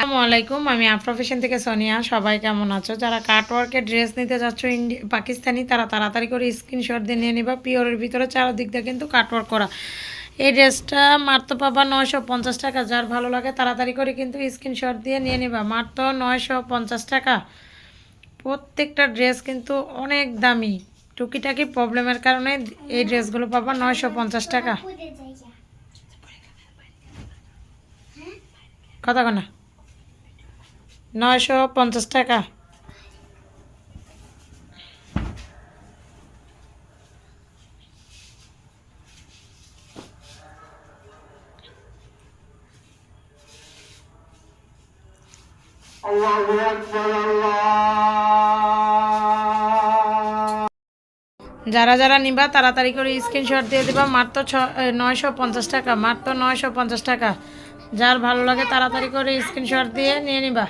আসসালামু আলাইকুম, আমি আফ্রফেশন থেকে সোনিয়া। সবাই কেমন আছো? যারা কাটওয়ার্কের ড্রেস নিতে যাচ্ছ পাকিস্তানি, তারা তাড়াতাড়ি করে স্ক্রিনশট দিয়ে নিয়ে নিবা। পিওরের ভিতরে চারদিক দিয়ে কিন্তু কাটওয়ার্ক করা। এই ড্রেসটা মাত্র পাবা নয়শো পঞ্চাশ টাকা। যার ভালো লাগে তাড়াতাড়ি করে কিন্তু স্ক্রিনশট দিয়ে নিয়ে নিবা। মাত্র নয়শো পঞ্চাশ টাকা। প্রত্যেকটা ড্রেস কিন্তু অনেক দামি। টুকিটাকি প্রবলেমের কারণে এই ড্রেসগুলো পাবা নয়শো পঞ্চাশ টাকা। কথা না নয়শো পঞ্চাশ টাকা। যারা যারা নিবা, তাড়াতাড়ি করে স্ক্রিনশট দিয়ে দেবা। মাত্র ছ নয়শো পঞ্চাশ টাকা, মাত্র নয়শো পঞ্চাশ টাকা। যার ভালো লাগে তাড়াতাড়ি করে স্ক্রিনশট দিয়ে নিয়ে নিবা।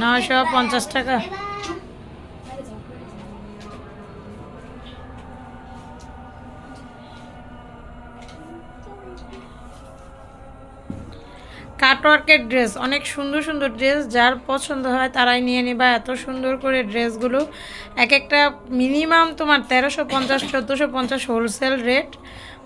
নয়শো পঞ্চাশ টাকা। কাটওয়ার্কের ড্রেস অনেক সুন্দর সুন্দর ড্রেস যার পছন্দ হয় তারাই নিয়ে নিবা। এত সুন্দর করে ড্রেসগুলো এক একটা মিনিমাম তোমার তেরোশো পঞ্চাশ, চোদ্দোশো পঞ্চাশ হোলসেল রেট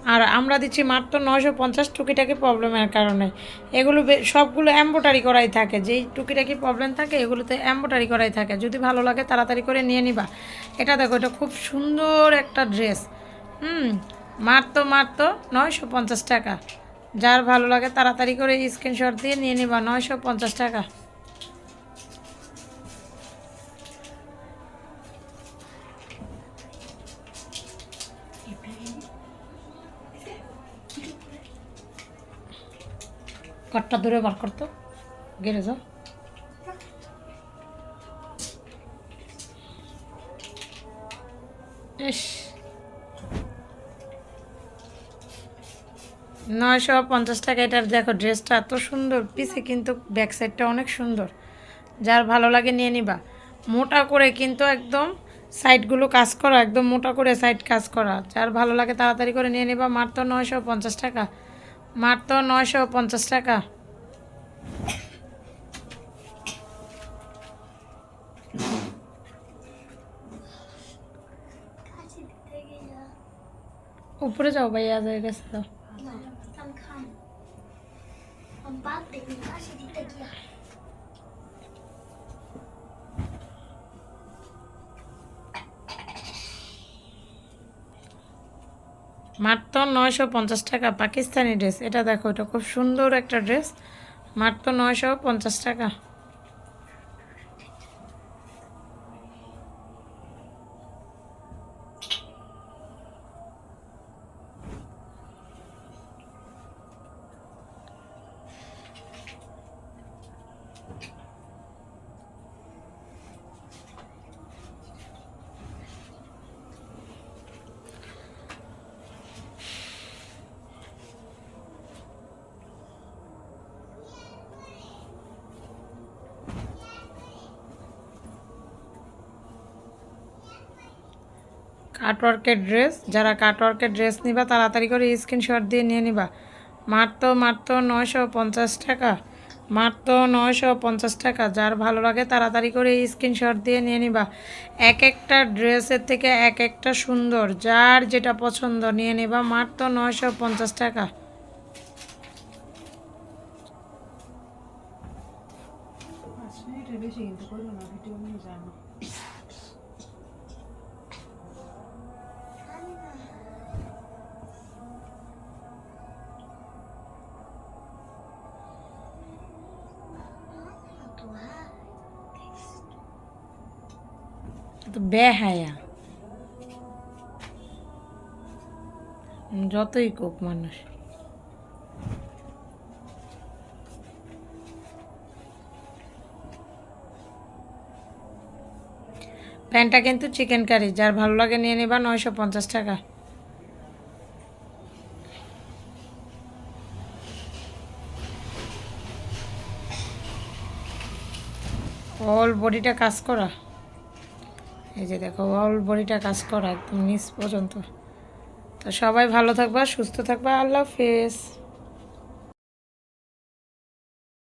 আর আমরা দিচ্ছি মাত্র নশো পঞ্চাশ টুকিটাকি প্রবলেমের কারণে। এগুলো সবগুলো এম্বোটারি করাই থাকে। যেই টুকিটাকি প্রবলেম থাকে, এগুলোতে এম্বোটারি করাই থাকে। যদি ভালো লাগে, তাড়াতাড়ি করে নিয়ে নিবা। এটা দেখো, এটা খুব সুন্দর একটা ড্রেস হুম, মাত্র মাত্র নয়শো পঞ্চাশ টাকা। যার ভালো লাগে, তাড়াতাড়ি করে স্ক্রিনশট দিয়ে নিয়ে নিবা। নয়শো পঞ্চাশ টাকা। কটটা দূরে বার করতো, গেড়ে যাও। নয়শো পঞ্চাশ টাকা, এটার দেখো ড্রেসটা এত সুন্দর, পিছে কিন্তু ব্যাক সাইডটা অনেক সুন্দর। যার ভালো লাগে নিয়ে নিবা। মোটা করে কিন্তু একদম সাইডগুলো কাজ করা, একদম মোটা করে সাইড কাজ করা। যার ভালো লাগে তাড়াতাড়ি করে নিয়ে নিবা। মাত্র নয়শো পঞ্চাশ টাকা। মাত্র নয়শো পঞ্চাশ টাকা। উপরে যাও ভাইয়া যায় গেছে যাও মাত্র নয়শো পঞ্চাশ টাকা। পাকিস্তানি ড্রেস এটা দেখো, এটা খুব সুন্দর একটা ড্রেস মাত্র নয়শো পঞ্চাশ টাকা। কাটওয়ার্কের ড্রেস, যারা কাটওয়ার্কের ড্রেস নিবা তাড়াতাড়ি করে স্ক্রিনশট দিয়ে নিয়ে নিবা। মাত্র মাত্র নয়শো পঞ্চাশ টাকা। মাত্র নয়শো পঞ্চাশ টাকা। যার ভালো লাগে তাড়াতাড়ি করে স্ক্রিনশট দিয়ে নিয়ে নিবা। এক একটা ড্রেসের থেকে এক একটা সুন্দর। যার যেটা পছন্দ নিয়ে নিবা। মাত্র নয়শো পঞ্চাশ টাকা। তো বেহায়া। যতই কোক মানুষ। প্যান্টটা কিন্তু চিকেন কারি যার ভালো লাগে নিয়ে নেবা নয়শো পঞ্চাশ টাকা। অল বডিটা কাজ করা। এই যে দেখো অল বডিটা কাজ করা, একদম নিচ পর্যন্ত। তো সবাই ভালো থাকবা, সুস্থ থাকবা, আল্লাহ হাফেজ।